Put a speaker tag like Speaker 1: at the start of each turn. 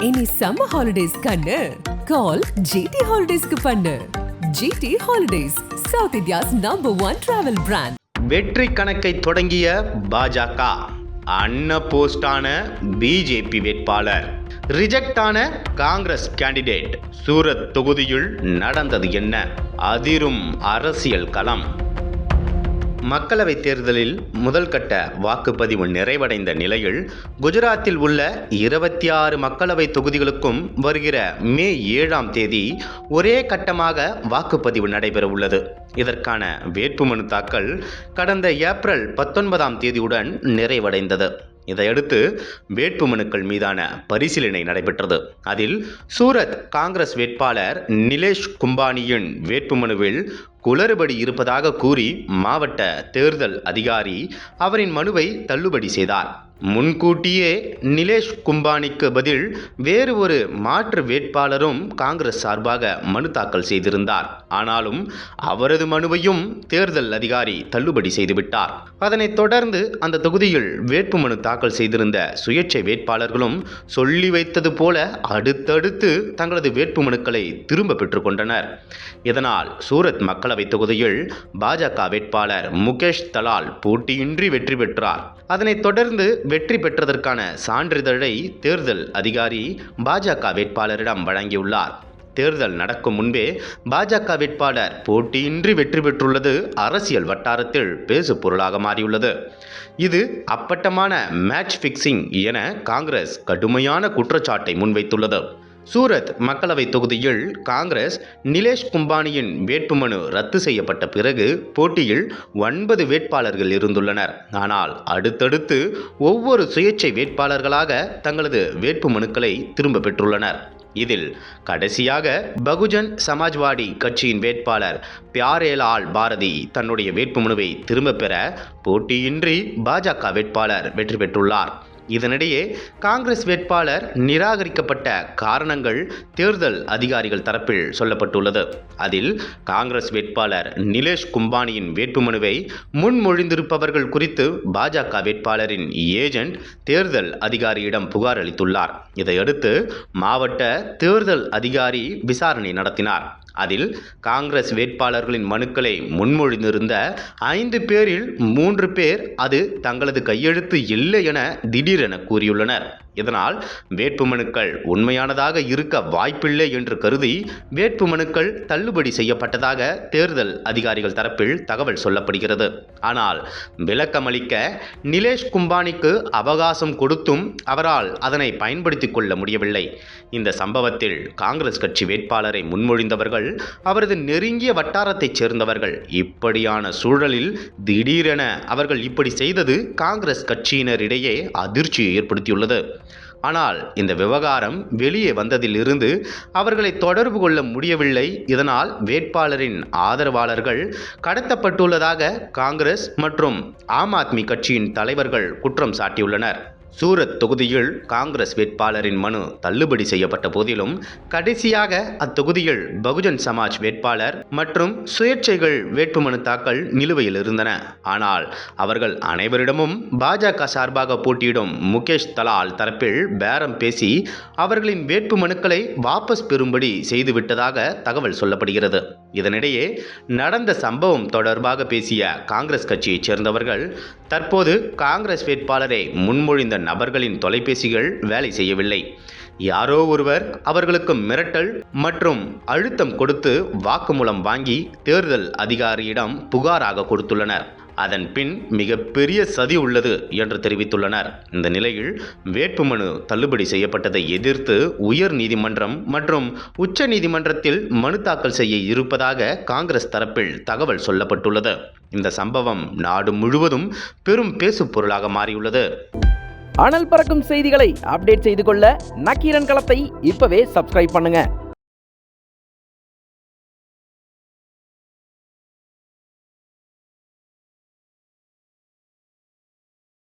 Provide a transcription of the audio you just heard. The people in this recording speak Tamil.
Speaker 1: இனி சம்மர் ஹாலிடேஸ் கண்ணு. கால் ஜிடி ஹாலிடேஸ்க்கு பண்ணு. GT holidays South India's number one travel brand
Speaker 2: வெற்றி கணக்கை தொடங்கிய பாஜக அன்ன போஸ்டான பிஜேபி வேட்பாளர் ரிஜெக்ட் ஆன காங்கிரஸ் கேண்டிடேட். சூரத் தொகுதியில் நடந்தது என்ன? அதிரும் அரசியல் களம். மக்களவைத் தேர்தலில் முதல் கட்ட வாக்குப்பதிவு நிறைவடைந்த நிலையில் குஜராத்தில் உள்ள இருபத்தி ஆறு மக்களவை தொகுதிகளுக்கும் வருகிற மே ஏழாம் தேதி ஒரே கட்டமாக வாக்குப்பதிவு நடைபெறவுள்ளது. இதற்கான வேட்புமனு தாக்கல் கடந்த ஏப்ரல் பத்தொன்பதாம் தேதியுடன் நிறைவடைந்தது. இதையடுத்து வேட்புமனுக்கள் மீதான பரிசீலனை நடைபெற்றது. அதில் சூரத் காங்கிரஸ் வேட்பாளர் நிலேஷ் கும்பானியின் வேட்புமனுவில் குளறுபடி இருப்பதாக கூறி மாவட்ட தேர்தல் அதிகாரி அவரின் மனுவை தள்ளுபடி செய்தார். முன்கூட்டியே நிலேஷ் கும்பானிக்கு பதில் வேறு ஒரு மாற்று வேட்பாளரும் காங்கிரஸ் சார்பாக மனு தாக்கல் செய்திருந்தார். ஆனாலும் அவரது மனுவையும் தேர்தல் அதிகாரி தள்ளுபடி செய்துவிட்டார். அதனைத் தொடர்ந்து அந்த தொகுதியில் வேட்புமனு தாக்கல் செய்திருந்த சுயேட்சை வேட்பாளர்களும் சொல்லி வைத்தது போல அடுத்தடுத்து தங்களது வேட்புமனுக்களை திரும்ப பெற்றுக்கொண்டனர் இதனால் சூரத் மக்களவைத் தொகுதியில் பாஜக வேட்பாளர் முகேஷ் தலால் போட்டியின்றி வெற்றி பெற்றார். அதனைத் தொடர்ந்து வெற்றி பெற்றதற்கான சான்றிதழை தேர்தல் அதிகாரி பாஜக வேட்பாளரிடம் வழங்கியுள்ளார். தேர்தல் நடக்கும் முன்பே பாஜக வேட்பாளர் போட்டியின்றி வெற்றி பெற்றுள்ளது அரசியல் வட்டாரத்தில் பேசு பொருளாக மாறியுள்ளது. இது அப்பட்டமான மேட்ச் ஃபிக்சிங் என காங்கிரஸ் கடுமையான குற்றச்சாட்டை முன்வைத்துள்ளது. சூரத் மக்களவை தொகுதியில் காங்கிரஸ் நிலேஷ் கும்பானியின் வேட்புமனு ரத்து செய்யப்பட்ட பிறகு போட்டியில் ஒன்பது வேட்பாளர்கள் இருந்துள்ளனர். ஆனால் அடுத்தடுத்து ஒவ்வொரு சுயேட்சை வேட்பாளர்களாக தங்களது வேட்புமனுக்களை திரும்ப பெற்றுள்ளனர். இதில் கடைசியாக பகுஜன் சமாஜ்வாடி கட்சியின் வேட்பாளர் பியாரேலால் பாரதி தன்னுடைய வேட்புமனுவை திரும்பப் பெற போட்டியின்றி பாஜக வேட்பாளர் வெற்றி பெற்றுள்ளார். இதனிடையே காங்கிரஸ் வேட்பாளர் நிராகரிக்கப்பட்ட காரணங்கள் தேர்தல் அதிகாரிகள் தரப்பில் சொல்லப்பட்டுள்ளது. அதில் காங்கிரஸ் வேட்பாளர் நிலேஷ் கும்பானியின் வேட்புமனுவை முன்மொழிந்திருப்பவர்கள் குறித்து பாஜக வேட்பாளரின் ஏஜென்ட் தேர்தல் அதிகாரியிடம் புகார் அளித்துள்ளார். இதையடுத்து மாவட்ட தேர்தல் அதிகாரி விசாரணை நடத்தினார். அதில் காங்கிரஸ் வேட்பாளர்களின் மனுக்களை முன்மொழிந்திருந்த ஐந்து பேரில் மூன்று பேர் அது தங்களது கையெழுத்து இல்லை என திடீரென கூறியுள்ளனர். இதனால் வேட்புமனுக்கள் உண்மையானதாக இருக்க வாய்ப்பில்லை என்று கருதி வேட்புமனுக்கள் தள்ளுபடி செய்யப்பட்டதாக தேர்தல் அதிகாரிகள் தரப்பில் தகவல் சொல்லப்படுகிறது. ஆனால் விளக்கமளிக்க நிலேஷ் கும்பானிக்கு அவகாசம் கொடுத்தும் அவரால் அதனை பயன்படுத்திக் கொள்ள முடியவில்லை. இந்த சம்பவத்தில் காங்கிரஸ் கட்சி வேட்பாளரை முன்மொழிந்தவர்கள் அவரது நெருங்கிய வட்டாரத்தைச் சேர்ந்தவர்கள் இப்படியான சூழலில் திடீரென அவர்கள் இப்படி செய்தது காங்கிரஸ் கட்சியினரிடையே அதிர்ச்சியை ஏற்படுத்தியுள்ளது. ஆனால் இந்த விவகாரம் வெளியே வந்ததிலிருந்து அவர்களை தொடர்பு கொள்ள முடியவில்லை. இதனால் வேட்பாளரின் ஆதரவாளர்கள் கடத்தப்பட்டுள்ளதாக காங்கிரஸ் மற்றும் ஆம் ஆத்மி கட்சியின் தலைவர்கள் குற்றம் சாட்டியுள்ளனர். சூரத் தொகுதியில் காங்கிரஸ் வேட்பாளரின் மனு தள்ளுபடி செய்யப்பட்ட போதிலும் கடைசியாக அத்தொகுதியில் பகுஜன் சமாஜ் வேட்பாளர் மற்றும் சுயேட்சைகள் வேட்புமனு தாக்கல் நிலுவையில் இருந்தன. ஆனால் அவர்கள் அனைவரிடமும் பாஜக சார்பாக போட்டியிடும் முகேஷ் தலால் தரப்பில் பேரம் பேசி அவர்களின் வேட்புமனுக்களை வாபஸ் பெறும்படி செய்துவிட்டதாக தகவல் சொல்லப்படுகிறது. இதனிடையே நடந்த சம்பவம் தொடர்பாக பேசிய காங்கிரஸ் கட்சியைச் சேர்ந்தவர்கள் தற்போது காங்கிரஸ் வேட்பாளரை முன்மொழிந்த நபர்களின் தொலைபேசிகள் வேலை செய்யவில்லை. யாரோ ஒருவர் அவர்களுக்கு மிரட்டல் மற்றும் அழுத்தம் கொடுத்து வாக்குமூலம் வாங்கி தேர்தல் அதிகாரியிடம் புகாராக கொடுத்துள்ளனர். அதன் பின் மிகப்பெரிய சதி உள்ளது என்று தெரிவித்துள்ளனர். இந்த நிலையில் வேட்புமனு தள்ளுபடி செய்யப்பட்டதை எதிர்த்து உயர் நீதிமன்றம் மற்றும் உச்ச நீதிமன்றத்தில் மனு தாக்கல் செய்ய இருப்பதாக காங்கிரஸ் தரப்பில் தகவல் சொல்லப்பட்டுள்ளது. இந்த சம்பவம் நாடு முழுவதும் பெரும் பேசு பொருளாக மாறியுள்ளது.
Speaker 3: அனல் பறக்கும் செய்திகளை அப்டேட் செய்து கொள்ள நக்கீரன் களத்தை இப்பவே சப்ஸ்கிரைப் பண்ணுங்க.